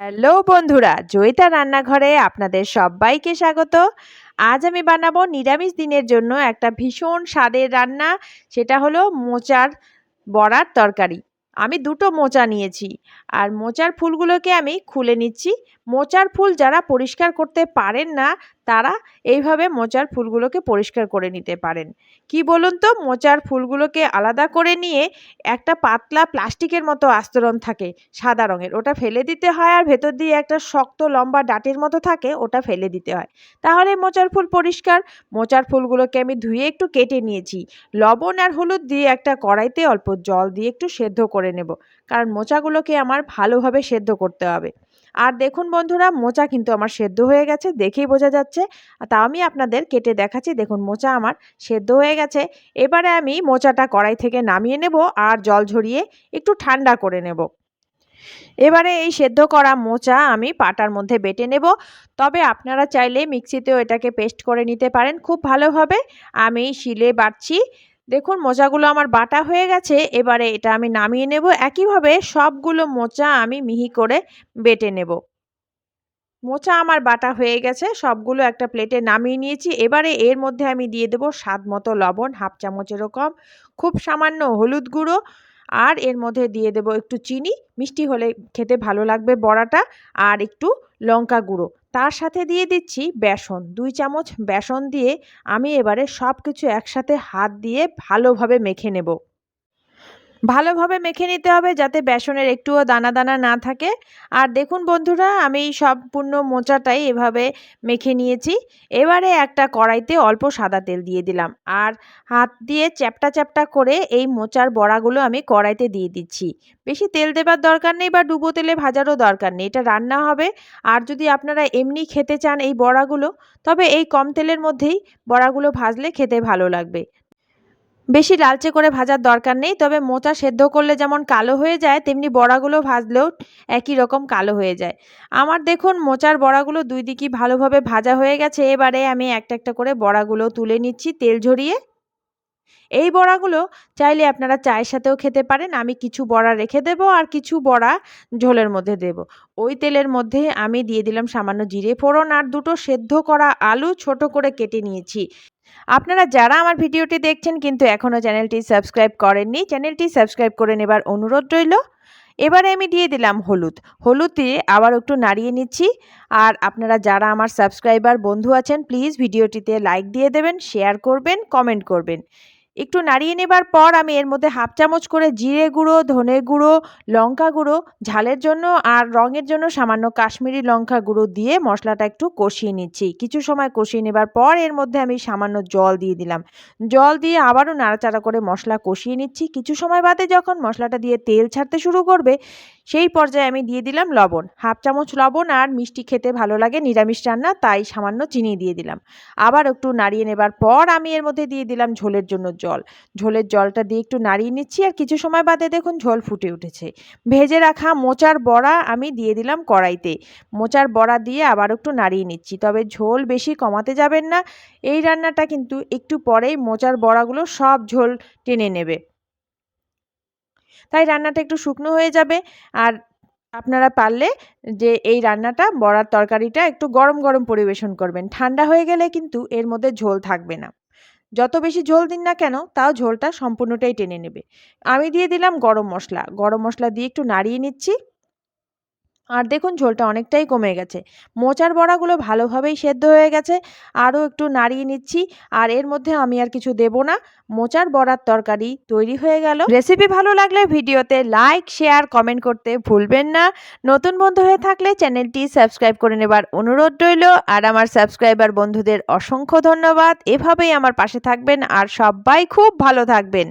Hello বন্ধুরা, জয়িতা রান্নাঘরে আপনাদের সবাইকে স্বাগত। আজ আমি বানাবো নিরামিষ দিনের জন্য একটা ভীষণ স্বাদের রান্না, সেটা হলো মোচার বড়ার তরকারি। আমি দুটো মোচা নিয়েছি, আর মোচার ফুলগুলোকে আমি খুলে নিচ্ছি। মোচার ফুল যারা পরিষ্কার করতে পারেন না, তারা এইভাবে মোচার ফুলগুলোকে পরিষ্কার করে নিতে পারেন। কি বলুন তো, মোচার ফুলগুলোকে আলাদা করে নিয়ে একটা পাতলা প্লাস্টিকের মতো আস্তরণ থাকে, সাদা রঙের। ওটা ফেলে দিতে হয় আর ভেতর দিয়ে একটা শক্ত লম্বা ডাটের মতো থাকে, ওটা ফেলে দিতে হয়। তাহলে মোচার ফুল পরিষ্কার। মোচার ফুলগুলোকে আমি ধুয়ে একটু কেটে নিয়েছি। লবণ আর হলুদ দিয়ে একটা কড়াইতে অল্প জল দিয়ে একটু সেদ্ধ করে নেব। কারণ মোচাগুলোকে আমার ভালোভাবে সেদ্ধ করতে হবে। আর দেখুন বন্ধুরা, মোচা কিন্তু আমার সেদ্ধ হয়ে গেছে, দেখেই বোঝা যাচ্ছে। তা আমি আপনাদের কেটে দেখাচ্ছি, দেখুন মোচা আমার সেদ্ধ হয়ে গেছে। এবারে আমি মোচাটা কড়াই থেকে নামিয়ে নেব আর জল ঝরিয়ে একটু ঠান্ডা করে নেব। এবারে এই সেদ্ধ করা মোচা আমি পাটার মধ্যে বেটে নেব। তবে আপনারা চাইলে মিক্সিতেও এটাকে পেস্ট করে নিতে পারেন, খুব ভালোভাবে আমি শিলে বাটছি দেখুন মোচাগুলো আমার বাটা হয়ে গেছে, এবারে এটা আমি নামিয়ে নেব। একইভাবে সবগুলো মোচা আমি মিহি করে বেটে নেব। মোচা আমার বাটা হয়ে গেছে, সবগুলো একটা প্লেটে নামিয়ে নিয়েছি। এবারে এর মধ্যে আমি দিয়ে দেবো স্বাদ মতো লবণ, হাফ চামচেরও কম, খুব সামান্য হলুদ গুঁড়ো, আর এর মধ্যে দিয়ে দেবো একটু চিনি। মিষ্টি হলে খেতে ভালো লাগবে বড়াটা, আর একটু লঙ্কা গুঁড়ো। তার সাথে দিয়ে দিচ্ছি বেসন। দুই চামচ বেসন দিয়ে আমি এবারে সব কিছু একসাথে হাত দিয়ে ভালোভাবে মেখে নেব। ভালোভাবে মেখে নিতে হবে যাতে বেসনের একটুও দানা দানা না থাকে। আর দেখুন বন্ধুরা, আমি সম্পূর্ণ মোচাটাই এভাবে মেখে নিয়েছি। এবারে একটা কড়াইতে অল্প সাদা তেল দিয়ে দিলাম। আর হাত দিয়ে চ্যাপটা চ্যাপটা করে এই মোচার বড়াগুলো আমি কড়াইতে দিয়ে দিচ্ছি। বেশি তেল দেবার দরকার নেই বা ডুবো তেলে ভাজারও দরকার নেই, এটা রান্না হবে। আর যদি আপনারা এমনি খেতে চান এই বড়াগুলো, তবে এই কম তেলের মধ্যেই বড়াগুলো ভাজলে খেতে ভালো লাগবে। বেশি লালচে করে ভাজার দরকার নেই, তবে মোচা সেদ্ধ করলে যেমন কালো হয়ে যায়, তেমনি বড়াগুলো ভাজলেও একই রকম কালো হয়ে যায়। আমার দেখুন, মোচার বড়াগুলো দুই দিকই ভালোভাবে ভাজা হয়ে গেছে। এবারে আমি একটা একটা করে বড়াগুলো তুলে নিচ্ছি তেল ঝরিয়ে। এই বড়াগুলো চাইলে আপনারা চায়ের সাথেও খেতে পারেন। আমি কিছু বড়া রেখে দেব আর কিছু বড়া ঝোলের মধ্যে দেব। ওই তেলের মধ্যে আমি দিয়ে দিলাম সামান্য জিরে ফোড়ন আর দুটো সেদ্ধ করা আলু ছোট করে কেটে নিয়েছি। আপনারা যারা আমার ভিডিওটি দেখছেন কিন্তু এখনও চ্যানেলটি সাবস্ক্রাইব করেননি, চ্যানেলটি সাবস্ক্রাইব করে নেবার অনুরোধ রইল। এবারে আমি দিয়ে দিলাম হলুদ। হলুদ দিয়ে আবার একটু নাড়িয়ে নিচ্ছি। আর আপনারা যারা আমার সাবস্ক্রাইবার বন্ধু আছেন, প্লিজ ভিডিওটিতে লাইক দিয়ে দেবেন, শেয়ার করবেন, কমেন্ট করবেন। একটু নাড়িয়ে নেবার পর আমি এর মধ্যে হাফ চামচ করে জিরে গুঁড়ো, ধনে গুঁড়ো, লঙ্কা গুঁড়ো, ঝালের জন্য আর রঙের জন্য সামান্য কাশ্মীরি লঙ্কা গুঁড়ো দিয়ে মশলাটা একটু কষিয়ে নিচ্ছি। কিছু সময় কষিয়ে নেবার পর এর মধ্যে আমি সামান্য জল দিয়ে দিলাম। জল দিয়ে আবারও নাড়াচাড়া করে মশলা কষিয়ে নিচ্ছি। কিছু সময় বাদে যখন মশলাটা দিয়ে তেল ছাড়তে শুরু করবে সেই পর্যায়ে আমি দিয়ে দিলাম লবণ। হাফ চামচ লবণ আর মিষ্টি খেতে ভালো লাগে নিরামিষ রান্না, তাই সামান্য চিনি দিয়ে দিলাম। আবার একটু নাড়িয়ে নেবার পর আমি এর মধ্যে দিয়ে দিলাম ঝোলের জন্য জল। ঝোলের জলটা দিয়ে একটু নাড়িয়ে নিচ্ছি আর কিছু সময় বাদে দেখুন ঝোল ফুটে উঠেছে। ভেজে রাখা মোচার বড়া আমি দিয়ে দিলাম কড়াইতে। মোচার বড়া দিয়ে আবার একটু নাড়িয়ে নিচ্ছি, তবে ঝোল বেশি কমাতে যাবেন না। এই রান্নাটা কিন্তু একটু পরেই মোচার বড়াগুলো সব ঝোল টেনে নেবে। তাই রান্নাটা একটু শুকনো হয়ে যাবে। আর আপনারা পারলে যে এই রান্নাটা বড়ার তরকারিটা একটু গরম গরম পরিবেশন করবেন। ঠান্ডা হয়ে গেলে কিন্তু এর মধ্যে ঝোল থাকবে না। যত বেশি ঝোল দিন না কেন তাও ঝোলটা সম্পূর্ণটাই টেনে নেবে। আমি দিয়ে দিলাম গরম মশলা। গরম মশলা দিয়ে একটু নাড়িয়ে নিচ্ছি। আর দেখুন ঝোলটা অনেকটাই কমে গেছে। মোচার বড়াগুলো ভালোভাবেই সেদ্ধ হয়ে গেছে। আরও একটু নাড়িয়ে নিচ্ছি। আর এর মধ্যে আমি আর কিছু দেব না। মোচার বড়ার তরকারি তৈরি হয়ে গেল। রেসিপি ভালো লাগলে ভিডিওতে লাইক, শেয়ার, কমেন্ট করতে ভুলবেন না। নতুন বন্ধু হয়ে থাকলে চ্যানেলটি সাবস্ক্রাইব করে নেবার অনুরোধ রইল। আর আমার সাবস্ক্রাইবার বন্ধুদের অসংখ্য ধন্যবাদ। এভাবেই আমার পাশে থাকবেন। আর সবাই খুব ভালো থাকবেন।